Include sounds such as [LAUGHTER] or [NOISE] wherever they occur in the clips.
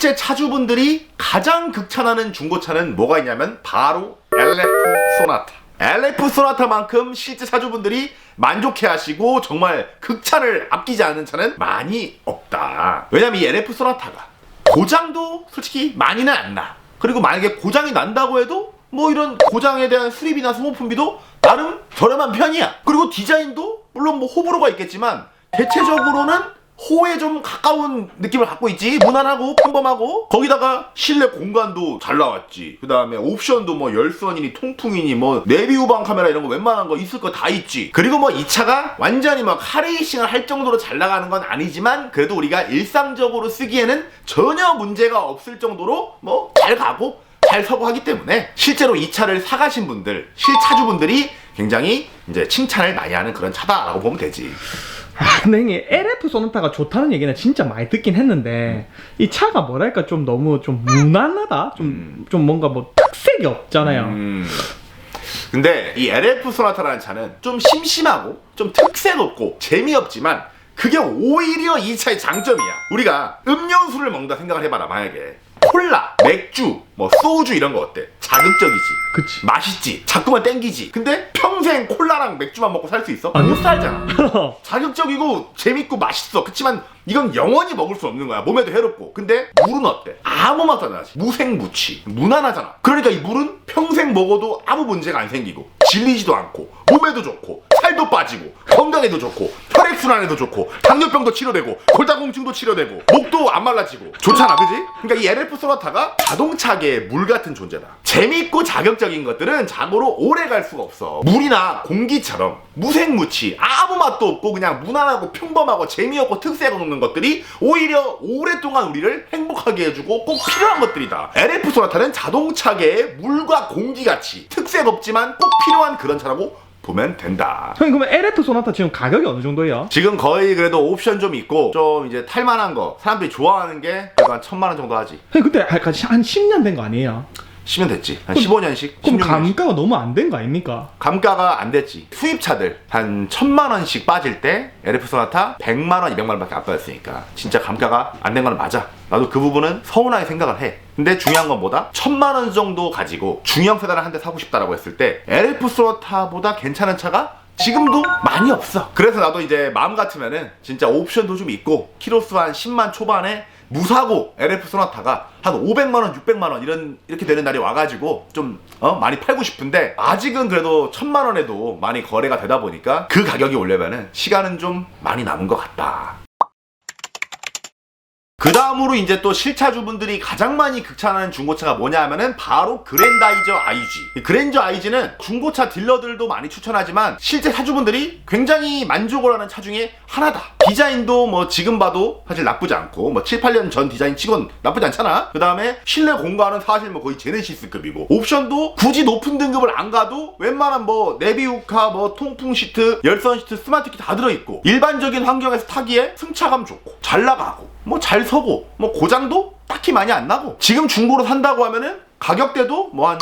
실제 차주분들이 가장 극찬하는 중고차는 뭐가 있냐면 바로 LF 소나타. LF 소나타만큼 실제 차주분들이 만족해 하시고 정말 극찬을 아끼지 않는 차는 많이 없다. 왜냐면 이 LF 소나타가 고장도 솔직히 많이는 안 나. 그리고 만약에 고장이 난다고 해도 뭐 이런 고장에 대한 수리비나 소모품비도 나름 저렴한 편이야. 그리고 디자인도 물론 뭐 호불호가 있겠지만 대체적으로는 호에 좀 가까운 느낌을 갖고 있지. 무난하고 평범하고. 거기다가 실내 공간도 잘 나왔지. 그 다음에 옵션도 뭐 열선이니 통풍이니 뭐 내비 후방 카메라 이런 거 웬만한 거 있을 거 다 있지. 그리고 뭐 이 차가 완전히 막 카레이싱을 할 정도로 잘 나가는 건 아니지만 그래도 우리가 일상적으로 쓰기에는 전혀 문제가 없을 정도로 뭐 잘 가고 잘 서고 하기 때문에 실제로 이 차를 사가신 분들 실차주분들이 굉장히 이제 칭찬을 많이 하는 그런 차다라고 보면 되지. 아, 근데 LF 소나타가 좋다는 얘기는 진짜 많이 듣긴 했는데 이 차가 뭐랄까 좀 너무 좀 무난하다 좀 좀 뭔가 뭐 특색이 없잖아요 음. 근데 이 LF 소나타라는 차는 좀 심심하고 좀 특색 없고 재미없지만 그게 오히려 이 차의 장점이야. 우리가 음료수를 먹는다 생각을 해봐라 만약에 콜라, 맥주, 뭐 소주 이런 거 어때? 자극적이지. 그치 맛있지. 자꾸만 땡기지. 근데 평생 콜라랑 맥주만 먹고 살 수 있어? 아니요. 못 살잖아. [LAUGHS] 자극적이고 재밌고 맛있어. 그치만 이건 영원히 먹을 수 없는 거야. 몸에도 해롭고. 근데 물은 어때? 아무 맛도 안 나지. 무생무치. 무난하잖아. 그러니까 이 물은 평생 먹어도 아무 문제가 안 생기고 질리지도 않고 몸에도 좋고 살도 빠지고 건강에도 좋고 혈액순환에도 좋고 당뇨병도 치료되고 골다공증도 치료되고 목도 안 말라지고. 좋잖아 그지? 그러니까 이 LF 소나타가 자동차계의 물 같은 존재다. 재밌고 자극적인 것들은 자고로 오래 갈 수가 없어. 물이나 공기처럼 무생무치 아무 맛도 없고 그냥 무난하고 평범하고 재미없고 특색 없는 것들이 오히려 오랫동안 우리를 행복하게 해주고 꼭 필요한 것들이다. LF 소나타는 자동차계의 물과 공기같이 특색 없지만 꼭 필요한 그런 차라고 보면 된다 형님 그러면 LF 소나타 지금 가격이 어느 정도예요? 지금 거의 그래도 옵션 좀 있고 좀 이제 탈만한 거 사람들이 좋아하는 게 그래도 한 천만 원 정도 하지 형님 그때 한 10년 된 거 아니에요? 10년 됐지 한 그럼- 15년씩 그럼 16년씩. 감가가 너무 안 된 거 아닙니까? 감가가 안 됐지 수입차들 한 천만 원씩 빠질 때 LF 소나타 100만 원 200만 원밖에 안 빠졌으니까 진짜 감가가 안 된 건 맞아 나도 그 부분은 서운하게 생각을 해 근데 중요한 건 뭐다? 천만 원 정도 가지고 중형 세단을 한 대 사고 싶다라고 했을 때 LF 소나타보다 괜찮은 차가 지금도 많이 없어. 그래서 나도 이제 마음 같으면은 진짜 옵션도 좀 있고 키로수 한 10만 초반에 무사고 LF 소나타가 한 500만 원, 600만 원 이런 이렇게 되는 날이 와가지고 좀 어, 많이 팔고 싶은데 아직은 그래도 천만 원에도 많이 거래가 되다 보니까 그 가격이 오려면은 시간은 좀 많이 남은 것 같다. 그 다음으로 이제 또 실차주분들이 가장 많이 극찬하는 중고차가 뭐냐 하면은 바로 그랜다이저 IG. 이 그랜저 IG는 중고차 딜러들도 많이 추천하지만 실제 차주분들이 굉장히 만족을 하는 차 중에 하나다. 디자인도 뭐 지금 봐도 사실 나쁘지 않고 뭐 7, 8년 전 디자인 치곤 나쁘지 않잖아. 그 다음에 실내 공간은 사실 뭐 거의 제네시스급이고 옵션도 굳이 높은 등급을 안 가도 웬만한 뭐 내비우카 뭐 통풍 시트, 열선 시트, 스마트 키 다 들어있고 일반적인 환경에서 타기에 승차감 좋고 잘 나가고 뭐 잘 서고 뭐 고장도 딱히 많이 안 나고 지금 중고로 산다고 하면은 가격대도 뭐 한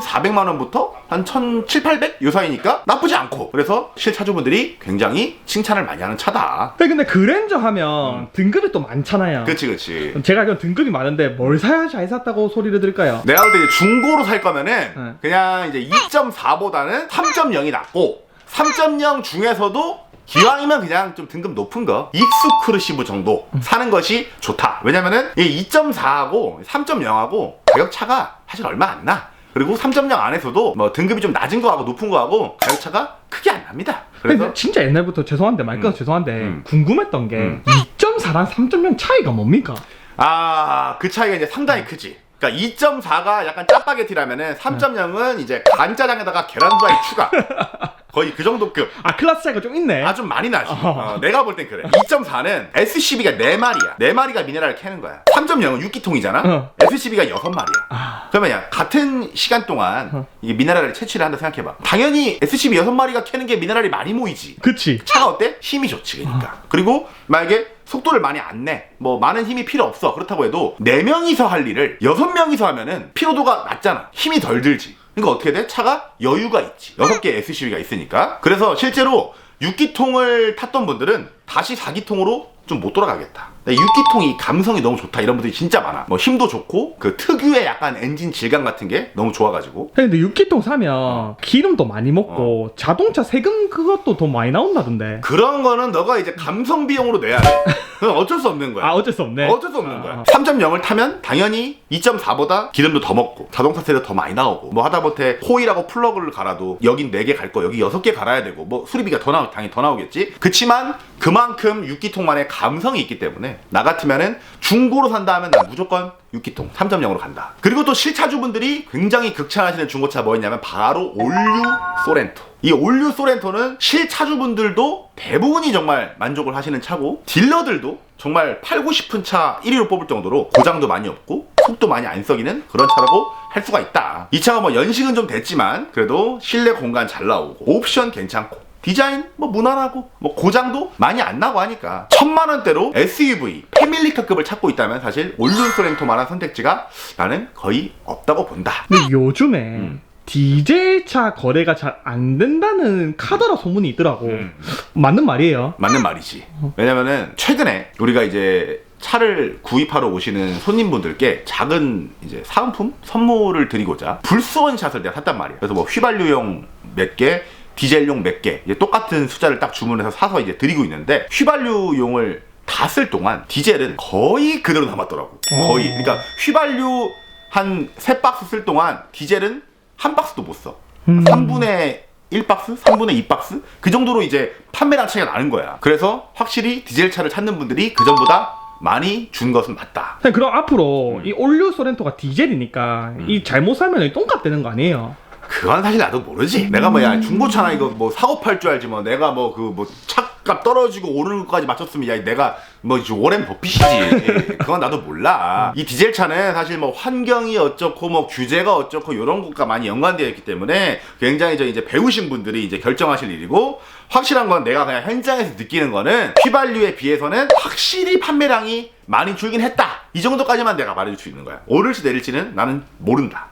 1,400만 원부터 한 1,700, 800? 요 사이니까 나쁘지 않고 그래서 실차주분들이 굉장히 칭찬을 많이 하는 차다 형님 근데 그랜저 하면 등급이 또 많잖아요 음. 그치 그치 제가 알기로 등급이 많은데 뭘 사야 잘 샀다고 소리를 들을까요? 내가 볼 때 중고로 살 거면은 네. 그냥 이제 2.4보다는 3.0이 낫고 3.0 중에서도 기왕이면 그냥 좀 등급 높은 거 익스크루시브 정도 사는 것이 좋다 왜냐면은 이 2.4하고 3.0하고 가격 차가 사실 얼마 안나 그리고 3.0 안에서도 뭐 등급이 좀 낮은 거하고 높은 거하고 가격 차가 크게 안 납니다 근데 그래서 진짜 옛날부터 죄송한데 말 끊어서 음. 죄송한데 음. 궁금했던 게 음. 2.4랑 3.0 차이가 뭡니까? 아, 그 차이가 이제 상당히 크지. 그러니까 2.4가 약간 짜파게티라면은 3.0은 이제 간짜장에다가 계란 후라이 추가. [LAUGHS] 거의 그 정도 급. 아 클라스 차이가 좀 있네 아, 좀 많이 나지. 어. 어, 내가 볼 땐 그래. 2.4는 SCB가 4마리야. 4마리가 미네랄을 캐는 거야. 3.0은 6기통이잖아. 어. SCB가 6마리야. 아, 그러면 야, 같은 시간 동안 어. 이게 미네랄을 채취를 한다 생각해봐. 당연히 SCB 6마리가 캐는 게 미네랄이 많이 모이지. 그치 차가 어때? 힘이 좋지 그러니까 그리고 만약에 속도를 많이 안 내 뭐 많은 힘이 필요 없어 그렇다고 해도 네명이서 할 일을 여섯 명이서 하면은 피로도가 낮잖아 힘이 덜 들지 그러니까 어떻게 돼? 차가 여유가 있지. 여섯 개 SUV가 있으니까. 그래서 실제로 6기통을 탔던 분들은 다시 4기통으로 좀 못 돌아가겠다 6기통이 감성이 너무 좋다 이런 분들이 진짜 많아. 뭐 힘도 좋고 그 특유의 약간 엔진 질감 같은 게 너무 좋아가지고 근데 6기통 사면 기름도 많이 먹고 어. 자동차 세금 그것도 더 많이 나온다던데. 그런 거는 너가 이제 감성 비용으로 내야 돼. 그건 어쩔 수 없는 거야. 아 어쩔 수 없네. 어쩔 수 없는 아, 거야. 아. 3.0을 타면 당연히 2.4보다 기름도 더 먹고 자동차 세도 더 많이 나오고 뭐 하다못해 코일하고 플러그를 갈아도 여긴 4개 갈 거 여기 6개 갈아야 되고 뭐 수리비가 더 나오 당연히 더 나오겠지. 그치만 그만큼 6기통만의 감성이 있기 때문에 나 같으면은 중고로 산다 하면 난 무조건 6기통 3.0으로 간다. 그리고 또 실차주분들이 굉장히 극찬하시는 중고차 뭐였냐면 바로 올류 소렌토. 이 올류 소렌토는 실차주분들도 대부분이 정말 만족을 하시는 차고 딜러들도 정말 팔고 싶은 차 1위로 뽑을 정도로 고장도 많이 없고 속도 많이 안 썩이는 그런 차라고 할 수가 있다. 이 차가 뭐 연식은 좀 됐지만 그래도 실내 공간 잘 나오고 옵션 괜찮고 디자인 뭐 무난하고 뭐 고장도 많이 안 나고 하니까 천만 원대로 SUV 패밀리카급을 찾고 있다면 사실 올류 소렌토만한 선택지가 나는 거의 없다고 본다. 근데 요즘에 음. 디젤차 거래가 잘 안 된다는 카더라 소문이 있더라고. 음. 맞는 말이에요. 맞는 말이지. 왜냐면은 최근에 우리가 이제 차를 구입하러 오시는 손님분들께 작은 이제 사은품 선물을 드리고자 불스원샷을 내가 샀단 말이야. 그래서 뭐 휘발유용 몇 개, 디젤용 몇 개, 이제 똑같은 숫자를 딱 주문해서 사서 이제 드리고 있는데 휘발유용을 다 쓸 동안 디젤은 거의 그대로 남았더라고. 거의. 어. 그러니까 휘발유 한 세 박스 쓸 동안 디젤은 한 박스도 못 써. 음. 3분의 1박스? 3분의 2박스? 그 정도로 이제 판매량 차이가 나는 거야. 그래서 확실히 디젤 차를 찾는 분들이 그 전보다 많이 준 것은 맞다. 그럼 앞으로 음. 이 올류 소렌토가 디젤이니까 이 잘못 사면 똥값 되는 거 아니에요? 그건 사실 나도 모르지. 내가 뭐야 중고차나 이거 뭐 사고 팔 줄 알지 뭐 내가 뭐 그 뭐 차값 떨어지고 오르는 것까지 맞췄으면 야 내가 뭐 이제 워렌 버핏이지. 그건 나도 몰라. 이 디젤 차는 사실 뭐 환경이 어쩌고 뭐 규제가 어쩌고 이런 것과 많이 연관되어 있기 때문에 굉장히 저 이제 배우신 분들이 이제 결정하실 일이고 확실한 건 내가 그냥 현장에서 느끼는 거는 휘발유에 비해서는 확실히 판매량이 많이 줄긴 했다. 이 정도까지만 내가 말해줄 수 있는 거야. 오를지 내릴지는 나는 모른다.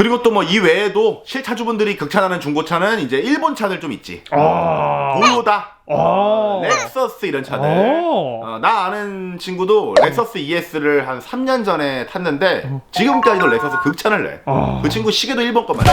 그리고 또 뭐 이 외에도 실차주분들이 극찬하는 중고차는 이제 일본 차들 좀 있지. 아. 도요다, 아. 렉서스 이런 차들. 어. 어, 나 아는 친구도 렉서스 ES를 한 3년 전에 탔는데 지금까지도 렉서스 극찬을 내. 아. 그 친구 시계도 일본 것만 타.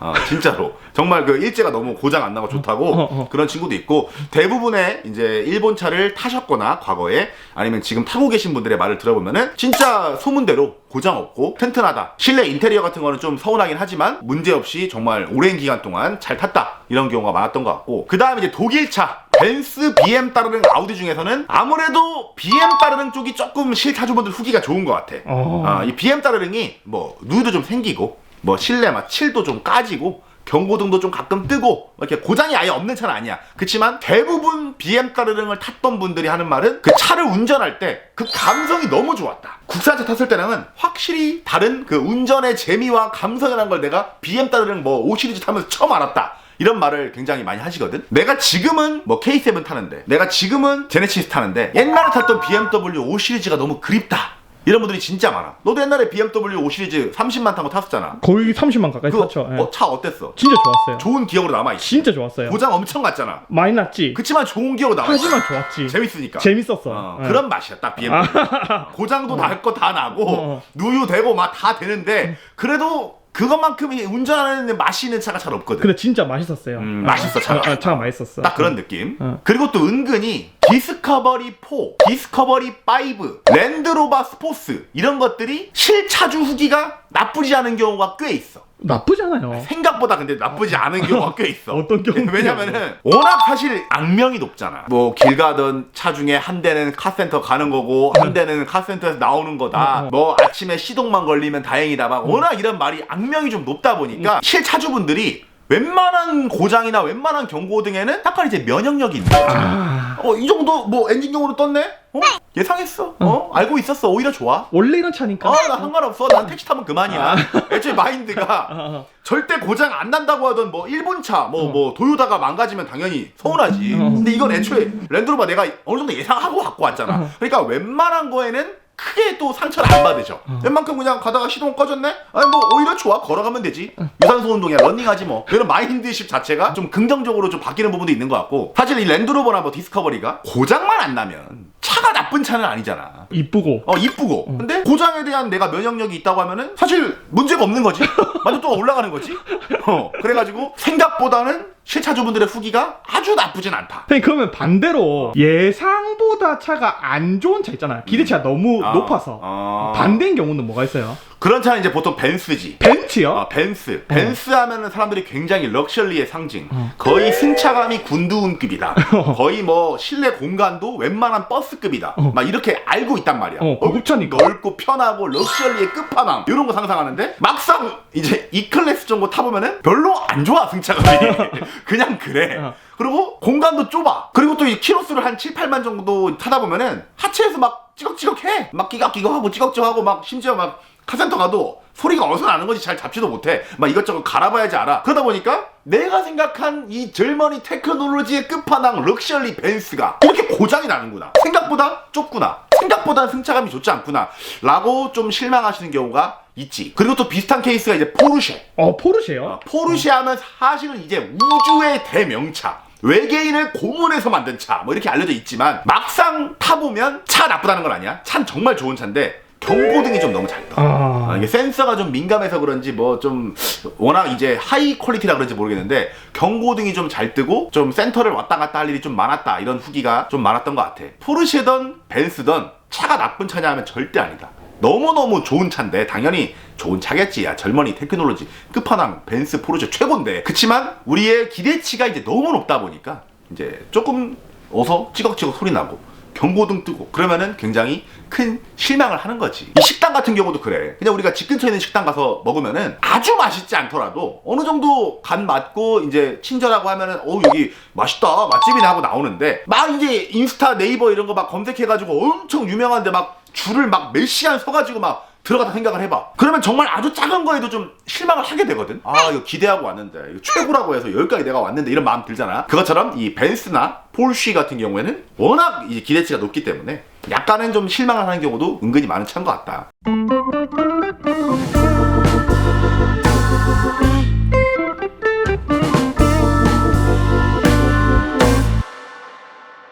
어, 진짜로. 정말 그 일제가 너무 고장 안 나고 좋다고 어, 어. 그런 친구도 있고 대부분의 이제 일본 차를 타셨거나 과거에 아니면 지금 타고 계신 분들의 말을 들어보면은 진짜 소문대로 고장 없고 튼튼하다. 실내 인테리어 같은 거는 좀 서운하긴 하지만 문제 없이 정말 오랜 기간 동안 잘 탔다. 이런 경우가 많았던 것 같고 그 다음에 이제 독일차 벤스, BM 따르릉, 아우디 중에서는 아무래도 BM 따르릉 쪽이 조금 실타주분들 후기가 좋은 것 같아. 어. 아, 이 BM 따르릉이 뭐 누이도 좀 생기고 뭐 실내 막 칠도 좀 까지고 경고등도 좀 가끔 뜨고 뭐 이렇게 고장이 아예 없는 차는 아니야. 그렇지만 대부분 BM 따르릉을 탔던 분들이 하는 말은 그 차를 운전할 때 그 감성이 너무 좋았다. 국산차 탔을 때랑은 확실히 다른 그 운전의 재미와 감성이라는 걸 내가 BM 따르릉 뭐 5 시리즈 타면서 처음 알았다. 이런 말을 굉장히 많이 하시거든. 내가 지금은 뭐 K7 타는데, 내가 지금은 제네시스 타는데, 옛날에 탔던 BMW 5 시리즈가 너무 그립다. 이런 분들이 진짜 많아. 너도 옛날에 BMW 5 시리즈 30만 타고 탔었잖아. 거의 30만 가까이 그 탔죠. 예. 어, 차 어땠어? 진짜 좋았어요. 좋은 기억으로 남아있지. 진짜 좋았어요. 고장 엄청 갔잖아. 많이 났지. 그치만 좋은 기억으로 남아있지. 하지만 좋았지. 재밌으니까. 재밌었어. 어, 예. 그런 맛이야 딱 BMW. [LAUGHS] 고장도 날 거 다 나고 어. 누유 되고 막 다 되는데 그래도 그것만큼이 운전하는 맛이 있는 차가 잘 없거든. 근데 진짜 맛있었어요. 음, 어. 맛있어, 차가. 어, 어, 차가 맛있었어. 딱 그런 느낌. 어. 그리고 또 은근히 디스커버리 4, 디스커버리 5, 랜드로버 스포츠 이런 것들이 실차주 후기가 나쁘지 않은 경우가 꽤 있어. 나쁘지 않아요. 생각보다 근데 나쁘지 않은 경우가 꽤 있어. [LAUGHS] 어떤 경우인데요? 왜냐면은 워낙 사실 악명이 높잖아. 뭐 길 가던 차 중에 한 대는 카센터 가는 거고 한 대는 카센터에서 나오는 거다. 어, 어. 뭐 아침에 시동만 걸리면 다행이다. 막 워낙 이런 말이 악명이 좀 높다 보니까 실차주분들이 웬만한 고장이나 웬만한 경고 등에는 약간 이제 면역력이 있는 거지. 아. 어, 이 정도 뭐 엔진경으로 떴네? 어? 예상했어. 어? 알고 있었어. 오히려 좋아. 원래 이런 차니까. 아, 나 상관없어. 난 택시 타면 그만이야. 애초에 마인드가 아, [LAUGHS] 아. 절대 고장 안 난다고 하던 뭐 일본 차, 뭐, 어. 뭐, 도요다가 망가지면 당연히 서운하지. 어. 근데 이건 애초에 랜드로버 내가 어느 정도 예상하고 갖고 왔잖아. 어. 그러니까 웬만한 거에는 크게 또 상처를 안 받으셔. 웬만큼 그냥 가다가 시동 꺼졌네? 아니 뭐 오히려 좋아. 걸어가면 되지. 유산소 운동이야. 런닝하지 뭐. 이런 마인드십 자체가 좀 긍정적으로 좀 바뀌는 부분도 있는 것 같고. 사실 이 랜드로버나 뭐 디스커버리가 고장만 안 나면 차가 나쁜 차는 아니잖아. 이쁘고. 어 이쁘고. 근데 고장에 대한 내가 면역력이 있다고 하면은 사실 문제가 없는 거지. [LAUGHS] 만족도가 올라가는 거지. 어 그래가지고 생각보다는 실차주분들의 후기가 아주 나쁘진 않다. 선생님 그러면 반대로 예상보다 차가 안 좋은 차 있잖아요. 기대치가 너무 아, 높아서. 어. 반대인 경우는 뭐가 있어요? 그런 차는 이제 보통 벤츠지 벤츠요? 어, 벤츠. 벤츠 하면은 사람들이 굉장히 럭셔리의 상징. 어. 거의 승차감이 군두운급이다. [LAUGHS] 거의 뭐 실내 공간도 웬만한 버스급이다. 막 이렇게 알고 있단 말이야. 어, 고급차니까. 넓고 편하고 럭셔리의 끝판왕. 이런 거 상상하는데 막상 이제 이 클래스 정도 타보면은 별로 안 좋아 승차감이. [LAUGHS] 그냥 그래. 어. 그리고 공간도 좁아. 그리고 또 이 키로수를 한 7, 8만 정도 타다 보면은 하체에서 막 찌걱찌걱해. 막 끼각끼각하고 찌걱찌걱하고 막 심지어 막 카센터 가도 소리가 어디서 나는 건지 잘 잡지도 못해. 막 이것저것 갈아봐야지 알아. 그러다 보니까 내가 생각한 이 젊은이 테크놀로지의 끝판왕 럭셔리 벤츠가 이렇게 고장이 나는구나. 생각보다 좁구나. 생각보다 승차감이 좋지 않구나. 라고 좀 실망하시는 경우가 있지. 그리고 또 비슷한 케이스가 이제 포르쉐. 어 포르쉐요? 포르쉐 하면 사실은 이제 우주의 대명차. 외계인을 고문해서 만든 차. 뭐 이렇게 알려져 있지만 막상 타보면 차 나쁘다는 건 아니야. 차는 정말 좋은 차인데 경고등이 좀 너무 잘 떠. 아, 아, 이게 센서가 좀 민감해서 그런지 뭐 좀 워낙 이제 하이 퀄리티라 그런지 모르겠는데 경고등이 좀 잘 뜨고 좀 센터를 왔다 갔다 할 일이 좀 많았다. 이런 후기가 좀 많았던 것 같아. 포르쉐든 벤츠든 차가 나쁜 차냐 하면 절대 아니다. 너무너무 좋은 차인데 당연히 좋은 차겠지. 야 젊은이 테크놀로지 끝판왕 벤츠 포르쉐 최고인데. 그치만 우리의 기대치가 이제 너무 높다 보니까 이제 조금 어서 찌걱찌걱 소리 나고 경고등 뜨고 그러면은 굉장히 큰 실망을 하는 거지. 이 식당 같은 경우도 그래. 그냥 우리가 집 근처에 있는 식당 가서 먹으면은 아주 맛있지 않더라도 어느 정도 간 맞고 이제 친절하고 하면은 어 여기 맛있다 맛집이네 하고 나오는데 막 이제 인스타 네이버 이런 거 막 검색해가지고 엄청 유명한데 막 줄을 막 몇 시간 서가지고 막 들어가다 생각을 해봐. 그러면 정말 아주 작은 거에도 좀 실망을 하게 되거든. 아 이거 기대하고 왔는데 이거 최고라고 해서 여기까지 내가 왔는데 이런 마음 들잖아. 그것처럼 이 벤츠나 폴쉬 같은 경우에는 워낙 이제 기대치가 높기 때문에 약간은 좀 실망을 하는 경우도 은근히 많은 차인 것 같다.